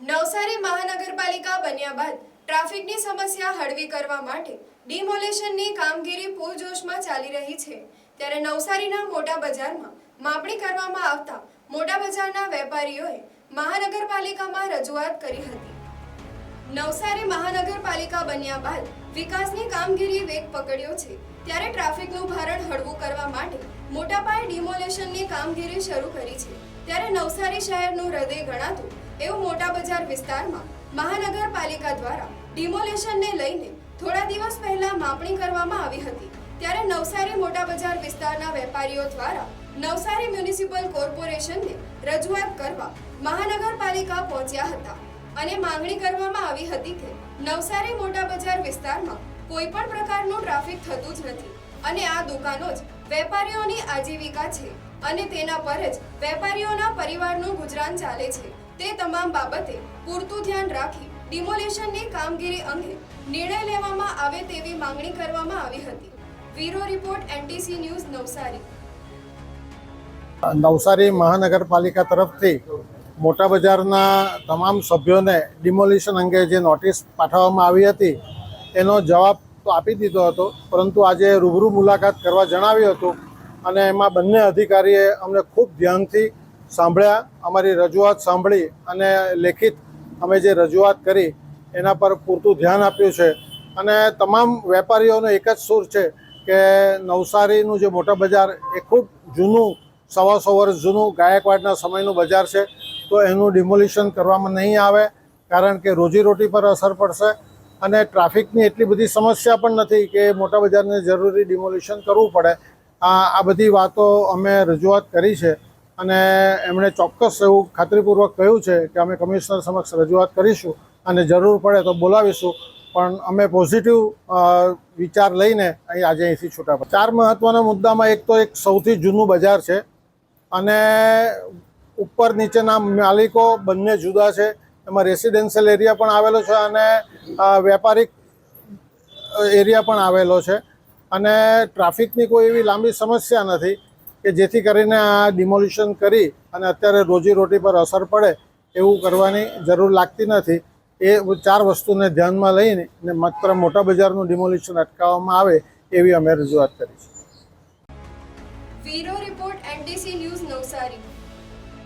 નવસારી મહાનગરપાલિકા બન્યા બાદ ટ્રાફિકની સમસ્યા હળવી કરવા માટે ડિમોલેશનની કામગીરી પૂરજોશમાં ચાલી રહી છે. ત્યારે નવસારીના મોટા બજારમાં માપણી કરવામાં આવતા મોટા બજારના વેપારીઓએ મહાનગરપાલિકામાં રજૂઆત કરી હતી. નવસારી મહાનગરપાલિકા બન્યા બાદ વિકાસની કામગીરી વેગ પકડ્યો છે. ત્યારે ટ્રાફિકનું ભારણ હળવું કરવા માટે મોટા પાયે ડિમોલેશનની કામગીરી શરૂ કરી છે. ત્યારે નવસારી શહેરનું હૃદય ગણાતું એવું મોટા બજાર વિસ્તારમાં મહાનગરપાલિકા દ્વારા ડિમોલેશનને લઈને થોડા દિવસ પહેલા માપણી કરવામાં આવી હતી. ત્યારે નવસારી મોટા બજાર વિસ્તારના વેપારીઓ દ્વારા નવસારી મ્યુનિસિપલ કોર્પોરેશનને રજૂઆત કરવા મહાનગરપાલિકા પહોંચ્યા હતા. અને માંગણી કરવામાં આવી હતી કે નવસારી મોટા બજાર વિસ્તારમાં કોઈ પણ પ્રકારનું ટ્રાફિક થતું જ નથી. અને આ દુકાનો જ વેપારીઓની આજીવિકા છે અને તેના પર જ વેપારીઓના પરિવારનું ગુજરાન ચાલે છે. તે તમામ બાબતે પૂરતું ધ્યાન રાખી ડિમોલેશનની કામગીરી અંગે નિર્ણય લેવામાં આવે તેવી માંગણી કરવામાં આવી હતી. વીરો report NTC news Navsari. Navsari મહાનગરપાલિકા તરફથી મોટા બજારના તમામ સભ્યોને ડિમોલિશન અંગે જે નોટિસ પાઠવવામાં આવી હતી, એનો જવાબ તો આપી દીધો હતો, પરંતુ આજે રૂબરૂ મુલાકાત કરવા જણાવ્યું હતું અને એમાં બંને અધિકારીએ અમને ખૂબ ધ્યાનથી સાંભળ્યા, અમારી રજૂઆત સાંભળી અને લેખિત અમે જે રજૂઆત કરી, એના પર પૂરતું ધ્યાન આપ્યું છે. અને તમામ વેપારીઓનો એક જ સૂર છે કે નવસારીનું જે મોટા બજાર, એ ખૂબ જૂનું સવા સો વર્ષ જૂનું ગાયકવાડના સમયનું બજાર છે. તો એનું ડિમોલિશન કરવામાં નહીં આવે, કારણ કે રોજીરોટી પર અસર પડશે અને ટ્રાફિકની એટલી બધી સમસ્યા પણ નથી કે મોટા બજારને જરૂરી ડિમોલિશન કરવું પડે આ આ બધી વાતો અમે રજૂઆત કરી છે અને એમણે ચોક્કસ એવું ખાતરીપૂર્વક કહ્યું છે કે અમે કમિશનર સમક્ષ રજૂઆત કરીશું અને જરૂર પડે તો બોલાવીશું પણ અમે પોઝિટિવ વિચાર લઈને અહીં આજે અહીંથી છૂટા પડ્યા. ચાર મહત્વના મુદ્દામાં એક તો એક સૌથી જૂનું બજાર છે અને ઉપર નીચેના માલિકો બંને જુદા છે. એમાં રેસિડેન્શિયલ એરિયા પણ આવેલો છે અને વેપારિક એરિયા પણ આવેલો છે. અને ટ્રાફિકની કોઈ એવી લાંબી સમસ્યા નથી કે જેથી કરીને આ ડિમોલિશન કરી અને અત્યારે રોજીરોટી પર અસર પડે એવું કરવાની જરૂર લાગતી નથી. એ ચાર વસ્તુને ધ્યાનમાં લઈને ને માત્ર મોટા બજારનું ડિમોલિશન અટકાવવામાં આવે એવી અમે રજૂઆત કરી છે રિપોર્ટ એનડીસી ન્યૂઝ નવસારી.